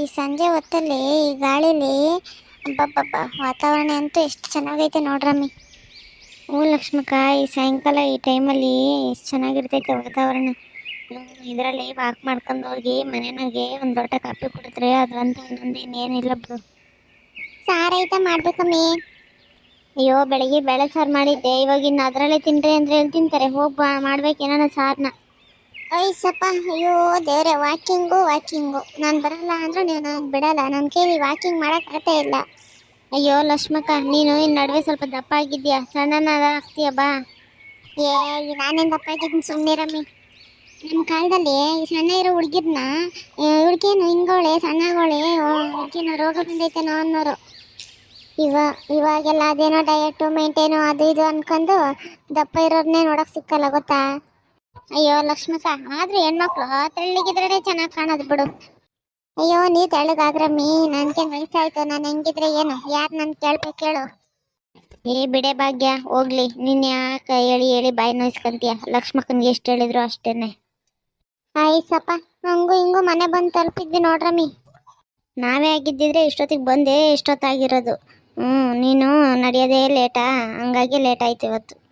ಈ ಸಂಜೆ ಹೊತ್ತಲ್ಲಿ ಈ ಗಾಳಿಲಿ ಅಬ್ಬಬ್ಬಬ್ಬ ವಾತಾವರಣ ಅಂತೂ ಎಷ್ಟು ಚೆನ್ನಾಗೈತೆ ನೋಡ್ರಮ್ಮಿ ಹ್ಞೂ ಲಕ್ಷ್ಮಕ್ಕ ಈ ಸಾಯಂಕಾಲ ಈ ಟೈಮಲ್ಲಿ ಎಷ್ಟು ಚೆನ್ನಾಗಿರ್ತೈತೆ ವಾತಾವರಣ. ಇದರಲ್ಲಿ ವಾಕ್ ಮಾಡ್ಕೊಂಡು ಹೋಗಿ ಮನೆಯಾಗೆ ಒಂದು ದೊಡ್ಡ ಕಾಫಿ ಕುಡಿದ್ರೆ ಅದರಂತೂ ಒಂದೊಂದು ಇನ್ನೇನಿಲ್ಲ ಬಿಡು. ಸಾರೈತ ಮಾಡ್ಬೇಕಮ್ಮಿ ಅಯ್ಯೋ ಬೆಳಗ್ಗೆ ಬೇಳೆ ಸಾರು ಮಾಡಿದ್ದೆ. ಇವಾಗ ಇನ್ನು ಅದರಲ್ಲೇ ತಿನ್ರಿ ಅಂದರೆ ಹೇಳಿ ತಿಂತಾರೆ? ಹೋಗಿ ಬಾ ಮಾಡ್ಬೇಕೇನೋ ಸಾರನ್ನ ಅಯ್ಸಪ್ಪ ಅಯ್ಯೋ, ದೇವ್ರೆ ವಾಕಿಂಗು ವಾಕಿಂಗು ನಾನು ಬರಲ್ಲ ಅಂದ್ರೆ ನೀನು ಬಿಡಲ್ಲ. ನನ್ನ ಕೈಲಿ ವಾಕಿಂಗ್ ಮಾಡೋಕ್ಕಾಗ್ತಾ ಇಲ್ಲ. ಅಯ್ಯೋ, ಲಕ್ಷ್ಮಕ್ಕ, ನೀನು ಇನ್ನು ನಡುವೆ ಸ್ವಲ್ಪ ದಪ್ಪ ಆಗಿದ್ಯಾ ಸಣ್ಣನಾದ ಆಗ್ತೀಯ, ಬಾ. ಏ ನಾನೇನು ದಪ್ಪ ಆಗಿದ್ದೀನಿ ಸುಮ್ಮನಿರಮ್ಮಿ ನಮ್ಮ ಕಾಲದಲ್ಲಿ ಸಣ್ಣ ಇರೋ ಹುಡುಗಿರ್ನ ಹುಡುಗೇನು ಹಿಂಗೋಳೆ, ಸಣ್ಣಗೋಳೆ ಹುಡುಗಿನ ರೋಗ ಬಂದೈತೇನೋ ಅನ್ನೋರು. ಇವ, ಇವಾಗೆಲ್ಲ ಅದೇನೋ ಡಯಟು ಮೇಂಟೇನು ಅದು ಇದು ಅನ್ಕೊಂಡು ದಪ್ಪ ಇರೋರ್ನೇ ನೋಡೋಕೆ ಸಿಕ್ಕಲ್ಲ, ಗೊತ್ತಾ? ಅಯ್ಯೋ ಲಕ್ಷ್ಮಸ ಆದ್ರೆ ಹೆಣ್ಮಕ್ಳು ತೆಳ್ಳಗಿದ್ರೆ ಚೆನ್ನಾಗಿ ಕಾಣೋದು ಬಿಡು. ಅಯ್ಯೋ, ನೀ ತೆಳ್ಳಗಾಗ್ರಮ್ಮಿ ನನ್ಗೆ ವಯಸ್ಸಾಯ್ತು, ನಾನು ಹೆಂಗಿದ್ರೆ ಏನು? ಯಾರು ನನ್ ಕೇಳ್ಬೇಕು ಕೇಳು. ಏ, ಬಿಡೆ ಭಾಗ್ಯ, ಹೋಗ್ಲಿ. ನೀನ್ ಯಾಕೆ ಹೇಳಿ ಹೇಳಿ ಬಾಯಿ ನೋಯ್ಸ್ಕೊಂತೀಯ? ಲಕ್ಷ್ಮಕ್ಕನ್ಗೆ ಎಷ್ಟು ಹೇಳಿದ್ರು ಅಷ್ಟೇನೆ. ಆಯ್ಸಪ್ಪ, ಹಂಗೂ ಹಿಂಗೂ ಮನೆ ಬಂದು ತಲುಪಿದ್ವಿ ನೋಡ್ರಮ್ಮಿ ನಾವೇ ಆಗಿದ್ದಿದ್ರೆ ಇಷ್ಟೊತ್ತಿಗೆ ಬಂದೆ ಇಷ್ಟೊತ್ತಾಗಿರೋದು ಹ್ಞೂ ನೀನು ನಡೆಯೋದೇ ಲೇಟಾ? ಹಂಗಾಗಿ ಲೇಟ್ ಆಯ್ತು ಇವತ್ತು.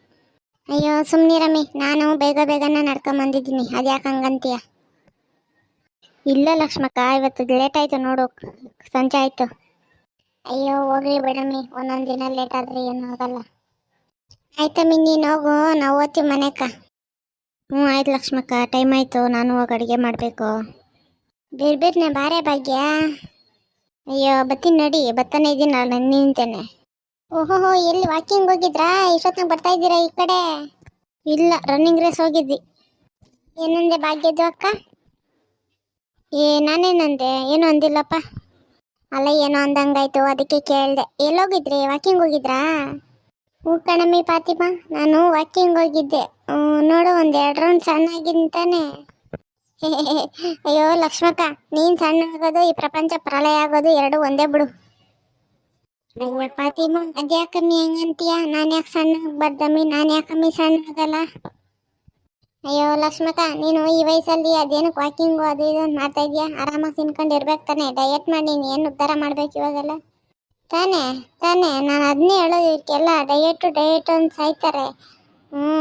ಅಯ್ಯೋ ಸುಮ್ಮನಿರಮ್ಮಿ ನಾನು ಬೇಗ ಬೇಗನೆ ನಡ್ಕೊಂಬಂದಿದ್ದೀನಿ ಅದ್ಯಾಕೆ ಹಂಗಂತೀಯ? ಇಲ್ಲ ಲಕ್ಷ್ಮಕ್ಕ, ಇವತ್ತು ಲೇಟ್ ಆಯ್ತು ನೋಡು. ಸಂಜೆ ಆಯಿತು. ಅಯ್ಯೋ, ಹೋಗ್ಲಿ ಬಿಡಮ್ಮಿ ಒಂದೊಂದು ದಿನ ಲೇಟ್ ಆದ್ರೆ ಏನು ಆಗಲ್ಲ. ಆಯ್ತಮ್ಮಿ ನೀನು ಹೋಗು. ನಾವು ಓದ್ತೀವಿ ಮನೆಕ. ಹ್ಞೂ, ಆಯ್ತು ಲಕ್ಷ್ಮಕ್ಕ. ಟೈಮ್ ಆಯಿತು. ನಾನು ಹೋಗಿ ಅಡುಗೆ ಮಾಡಬೇಕು. ಬೇರೆ ಬೇರೆನೆ ಬಾರೇ ಭಾಗ್ಯ. ಅಯ್ಯೋ, ಬತ್ತೀನಿ ನಡಿ. ಬತ್ತಾನೆ ಇದ್ದೀನಿ ನಾನು ನಿಂತೇನೆ. ಓಹೋ ಎಲ್ಲಿ ವಾಕಿಂಗ್ ಹೋಗಿದ್ರಾ? ಇಷ್ಟೊತ್ತಿನಾಗ ಬರ್ತಾ ಇದ್ದೀರಾ ಈ ಕಡೆ? ಇಲ್ಲ ರನ್ನಿಂಗ್ ರೇಸ್ ಹೋಗಿದ್ದಿ ಏನಂದೆ ಭಾಗ್ಯದ್ದು ಅಕ್ಕ? ಏ, ನಾನೇನಂದೆ? ಏನು ಅಂದಿಲ್ಲಪ್ಪ. ಅಲ್ಲ, ಏನೋ ಅಂದಂಗಾಯ್ತು, ಅದಕ್ಕೆ ಕೇಳಿದೆ. ಎಲ್ಲೋಗಿದ್ರಿ? ವಾಕಿಂಗ್ ಹೋಗಿದ್ರಾ? ಹ್ಞೂ ಕಣಮ್ಮಿ ಪಾತಿಮಾ, ನಾನು ವಾಕಿಂಗ್ ಹೋಗಿದ್ದೆ. ನೋಡು ಒಂದು ಎರಡು ರೌಂಡ್ ಸಣ್ಣ ಆಗಿಂತಾನೆ ಅಯ್ಯೋ, ಲಕ್ಷ್ಮಕ್ಕ, ನೀನು ಸಣ್ಣ ಆಗೋದು ಈ ಪ್ರಪಂಚ ಪ್ರಳಯ ಆಗೋದು ಎರಡು ಒಂದೇ ಬಿಡು. ಅಯ್ಯ ಫಾತಿಮಾ ನೀ ಹೆಂಗಂತೀಯ ನಾನು ಯಾಕೆ ಸಣ್ಣ ಬರ್ದಮ್ಮಿ ನಾನು ಯಾಕಮ್ಮಿ ಸಣ್ಣ ಆಗಲ್ಲ ಅಯ್ಯೋ ಲಕ್ಷ್ಮಕ್ಕ ನೀನು ಈ ವಯಸ್ಸಲ್ಲಿ ಅದೇನಕ್ಕೆ ವಾಕಿಂಗು ಅದು ಇದು ಮಾಡ್ತಾ ಇದೀಯಾ ಆರಾಮಾಗಿ ತಿನ್ಕೊಂಡು ಇರ್ಬೇಕು ತಾನೆ ಡಯಟ್ ಮಾಡಿ ನೀನು ಏನು ಉದ್ಧಾರ ಮಾಡ್ಬೇಕು ಇವಾಗೆಲ್ಲ ತಾನೆ ತಾನೇ ನಾನು ಅದನ್ನೇ ಹೇಳೋದು ಇವಕ್ಕೆಲ್ಲ ಡಯಟು ಡಯಟು ಅಂತ ಸಾಯ್ತಾರೆ ಹ್ಞೂ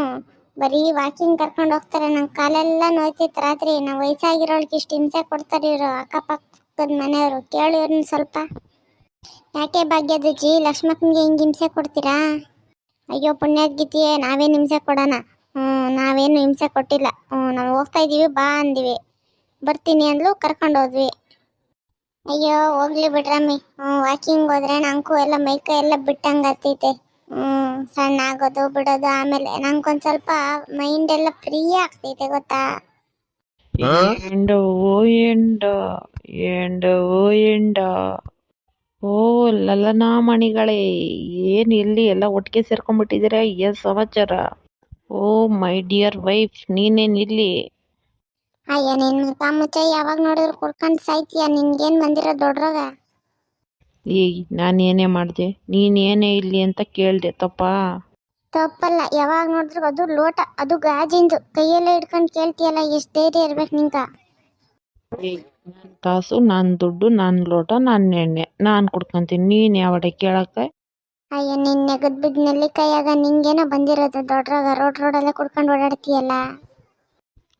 ಬರೀ ವಾಕಿಂಗ್ ಕರ್ಕೊಂಡು ಹೋಗ್ತಾರೆ ನಂಗೆ ಕಾಲೆಲ್ಲ ನೋಯ್ತಿತ್ತು ರಾತ್ರಿ ನಾವು ವಯಸ್ಸಾಗಿರೋಳ್ಗೆ ಇಷ್ಟು ಹಿಂಸೆ ಕೊಡ್ತಾರೆ ಇವರು ಅಕ್ಕಪಕ್ಕದ ಮನೆಯವರು ಕೇಳು ಇವ್ರನ್ನ ಸ್ವಲ್ಪ ಯಾಕೆ ಭಾಗ್ಯದಜ್ಜಿ? ಲಕ್ಷ್ಮಕ್ಕನಿಗೆ ಹಿಂಗೆ ಹಿಂಸೆ ಕೊಡ್ತೀರಾ? ಅಯ್ಯೋ ಪುಣ್ಯಾದ್ಗೀತಿಯೇ ನಾವೇನು ಹಿಂಸೆ ಕೊಡೋಣ? ಹ್ಞೂ ನಾವೇನು ಹಿಂಸೆ ಕೊಟ್ಟಿಲ್ಲ. ಹ್ಞೂ ನಾವು ಹೋಗ್ತಾ ಇದ್ದೀವಿ ಬಾ ಅಂದಿವಿ. ಬರ್ತೀನಿ ಅಂದ್ಲು ಕರ್ಕೊಂಡು ಹೋದ್ವಿ. ಅಯ್ಯೋ ಹೋಗ್ಲಿ ಬಿಡ್ರಮ್ಮಿ. ಹ್ಞೂ ವಾಕಿಂಗ್ ಹೋದ್ರೆ ನಂಕು ಎಲ್ಲ ಮೈಕ ಎಲ್ಲ ಬಿಟ್ಟಂಗೆ ಆಗ್ತೈತೆ ಹ್ಞೂ ಸಣ್ಣ ಆಗೋದು ಬಿಡೋದು ಆಮೇಲೆ ನಂಗೊಂದು ಸ್ವಲ್ಪ ಮೈಂಡ್ ಎಲ್ಲ ಫ್ರೀ ಆಗ್ತೈತೆ ಗೊತ್ತಾ? ಎಂಡೋ ಓ ಎಂಡ ಎಂಡೋ ಓ ಎಂಡ. ಓ ಲಲನಾ ಮಣಿಗಳೇ ಏನ್ ಇಲ್ಲಿ ಎಲ್ಲ ಒಟ್ಟಿಗೆ ಸೇರ್ಕೊಂಡ್ಬಿಟ್ಟಿದ್ದೀರಾ? ಏನ್ ಸಮಾಚಾರ? ಓ ಮೈ ಡಿಯರ್ ವೈಫ್ ನೀನೇನು ಇಲ್ಲಿ? ಅಯ್ಯ ಮುಖ ಮುಚ್ಚ ಯಾವಾಗ ನೋಡಿದ್ರು ಕುಡ್ಕೊಂಡು ಸಾಯ್ತೀಯ? ನಿನ್ಗೇನ್ ಬಂದಿರೋ ದೊಡ್ಡರಾಗ ಏಯ್ ನಾನು ಏನೇ ಮಾಡಿದೆ? ನೀನೇನೇ ಏನೇ ಇಲ್ಲಿ ಅಂತ ಕೇಳ್ದೆ ತಪ್ಪಾ? ತಪ್ಪಲ್ಲ ಯಾವಾಗ ನೋಡಿದ್ರು ಅದು ಲೋಟ ಅದು ಗಾಜಿಂದು. ಕೈಯಲ್ಲೇ ಹಿಡ್ಕೊಂಡು ಕೇಳ್ತೀಯಲ್ಲ ಎಷ್ಟು ಧೈರ್ಯ ಇರ್ಬೇಕು ನಿಂಕ ಏಯ್ ನನ್ ಕಾಸು ನನ್ನ ದುಡ್ಡು ನನ್ನ ಲೋಟ ನಾನ್ ಎಣ್ಣೆ. ನಾನ್ ಕುಡ್ಕೊಂತೀನಿ. ನೀನ್ ಯಾವಡೆ ಕೇಳಕ್ಕೆ? ಅಯ್ಯ ನಿನ್ನ ನೆಗದ್ ಬಿದ್ದ ನೆಲ್ಲಿಕಾಯಾಗ ನಿಂಗೇನೋ ಬಂದಿರೋದು. ದೊಡ್ಡರಾಗ ರೋಡ್ ರೋಡಲ್ಲೇ ಕುಡ್ಕೊಂಡು ಓಡಾಡ್ತೀಯಲ್ಲ.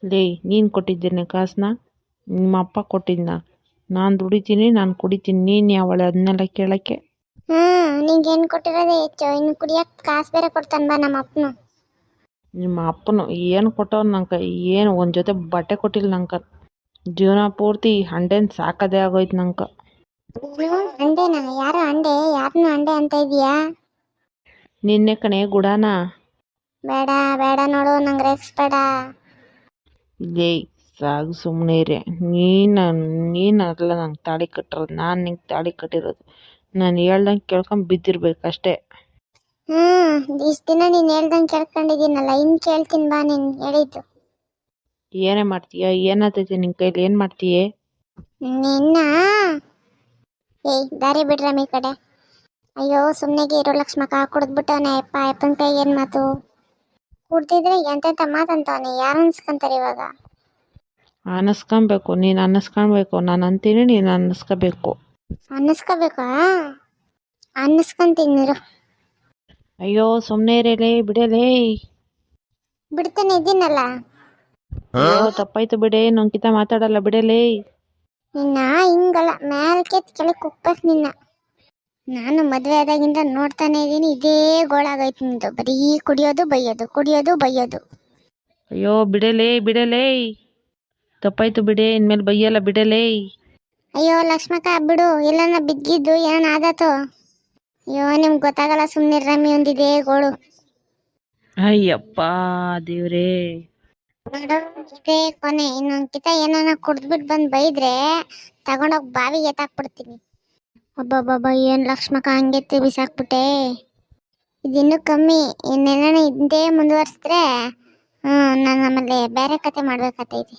ಲೇ ನೀನ್ ಕೊಟ್ಟಿದ್ದೀನಿ ಕಾಸ್ನ. ನಿಮ್ಮ ಅಪ್ಪ ಕೊಟ್ಟಿದ್ನ. ನಾನು ದುಡಿತೀನಿ ನಾನು ಕುಡಿತೀನಿ. ನೀನ್ ಯಾವಳೆ ಅದನ್ನೆಲ್ಲ ಕೇಳಕ್ಕೆ? ಹ್ಮ್ ನಿಂಗೇನ್ ಕೊಟ್ಟಿರೋದೇ? ಹೆಚ್ಚು ಇನ್ನು ಕುಡಿಯಕ್ ಕಾಸು ಬೇರೆ ಕೊಡ್ತಾನ ಬಾ ನಮ್ಮ ಅಪ್ಪನ. ನಿಮ್ಮ ಅಪ್ಪನು ಏನು ಕೊಟ್ಟವ್ನು ನಂಗೆ? ಏನು ಒಂದ್ ಜೊತೆ ಬಟ್ಟೆ ಕೊಟ್ಟಿಲ್ಲ ನಂಗೆ. ಜೀವನ ಪೂರ್ತಿ ಹಂಡೆನ್ ಸಾಕದೇ ಆಗೋಯ್ತು ನಂಗೆ. ಅಂಡೆನಾ ಯಾರೋ ಅಂಡೆ ಯಾರನ್ನು ಅಂಡೆ ಅಂತ ಇದೀಯಾ ನಿನ್ನೆ ಕಣೆ ಗುಡಾನ. ಬೇಡ ಬೇಡ ನೋಡು ನಂಗೆ ರೆಕ್ಸ್ ಬೇಡ. ಇದೇ ಸಾಗು ಸುಮ್ಮನೆ ಇರೆ. ನೀನು ನೀನು ನಂಗೆ ತಾಳಿ ಕಟ್ಟಿರೋದು ನಾನು ನಿಂಗೆ ತಾಳಿ ಕಟ್ಟಿರೋದು. ನಾನು ಹೇಳ್ದಂಗೆ ಕೇಳ್ಕೊಂಡು ಬಿದ್ದಿರ್ಬೇಕು ಅಷ್ಟೇ. ಹ್ಮ್ ಇಷ್ಟು ದಿನ ನೀನು ಹೇಳ್ದಂಗೆ ಕೇಳ್ಕೊಂಡಿದ್ದೀನಲ್ಲ ಇನ್ನು ಕೇಳ್ತೀನಿ ಬಾ ನೀನು ಹೇಳಿದ್ದು. ಏನೇ ಮಾಡ್ತೀಯ? ಏನಾಗ್ತೈತೆ ನಿನ್ ಕೈಲಿ? ಏನು ಮಾಡ್ತೀಯೇ? ನಿನ್ನ? ಏಯ್ ದಾರಿ ಬಿಡ್ರಮ್ಮ ಈ ಕಡೆ. ಅಯ್ಯೋ ಸುಮ್ಮನೆಗೆ ಇರೋ ಲಕ್ಷ್ಮಕ್ಕ ಕುಡಿದ್ಬಿಟ್ಟವನೆ ಅಪ್ಪ ಅಪ್ಪನ ಕೈ ಏನು ಮಾತು? ಕುಡ್ತಿದ್ರೆ ಎಂತೆಂತ ಮಾತಂತವನೆ ಯಾರು ಅನ್ಸ್ಕೊಂತಾರೆ ಇವಾಗ? ಅನ್ನಿಸ್ಕೊಬೇಕು ನೀನು ಅನ್ನಿಸ್ಕೊಳ್ಬೇಕು ನಾನು ಅಂತೀನಿ ನೀನು ಅನ್ನಿಸ್ಕೋಬೇಕು ಅನ್ನಿಸ್ಕೋಬೇಕಾ ಅನ್ನಿಸ್ಕೊಂತೀನಿ ನೀರು ಅಯ್ಯೋ ಸುಮ್ಮನೆ ಇರಲೇ ಬಿಡಲೇ. ಬಿಡ್ತಾನೆ ಇದ್ದೀನಲ್ಲ ಅಯ್ಯೋ ತಪ್ಪಾಯ್ತು ಬಿಡೆ ನೊಂಕಿತ ಮಾತಾಡಲ್ಲ ಬಿಡಲೇ ನಿನ್ನ ಹಿಂಗಲ್ಲ ಮ್ಯಾಲ್ಕೆ ಕೆಳಗೆ ಕುಕ್ಬೇಕು ನಿನ್ನ. ನಾನು ಮದ್ವೆ ಆದಾಗಿಂದ ನೋಡ್ತಾನೆ ಇದ್ದೀನಿ ಇದೇ ಗೋಳಾಗೈತೆ ನಿಂದು. ಬರೀ ಕುಡಿಯೋದು ಬೈಯೋದು ಕುಡಿಯೋದು ಬೈಯೋದು. ಅಯ್ಯೋ ಬಿಡಲೇ ಬಿಡಲೇ ತಪ್ಪಾಯ್ತು ಬಿಡೆ ಇನ್ಮೇಲೆ ಬೈಯಲ್ಲ ಬಿಡಲೇ ಅಯ್ಯೋ ಲಕ್ಷ್ಮಕ್ಕ ಬಿಡು ಎಲ್ಲನ ಬಿದ್ದಿದ್ದು ಏನ ಆದಾತು ಅಯ್ಯೋ ನಿಮ್ಗೆ ಗೊತ್ತಾಗಲ್ಲ ಸುಮ್ಮನೆ ರಮ್ಮಿ ಒಂದಿದೆ ಗೋಳು. ಅಯ್ಯಪ್ಪ ದೇವ್ರೇ. ಕೊನೆ, ಇನ್ನೊಂದ್ಕಿತ ಏನಾನ ಕುಡ್ದ್ಬಿಟ್ಟು ಬಂದ್ ಬೈದ್ರೆ ತಗೊಂಡೋಗ್ ಬಾವಿಗೆ ಎತ್ತಾಕ್ಬಿಡ್ತೀನಿ ಒಬ್ಬೊಬ್ಬೊಬ್ಬ ಏನ್ ಲಕ್ಷ್ಮಕ್ಕ ಹಂಗೆತ್ತಿ ಬಿಸಾಕ್ಬಿಟ್ಟೆ? ಇದಿನ್ನೂ ಕಮ್ಮಿ ಇನ್ನೇನ ಇದ್ದೇ ಮುಂದುವರ್ಸಿದ್ರೆ, ಹ್ಮ್, ನಾನು ಆಮೇಲೆ ಬೇರೆ ಕತೆ ಮಾಡ್ಬೇಕಾಗ್ತೈತಿ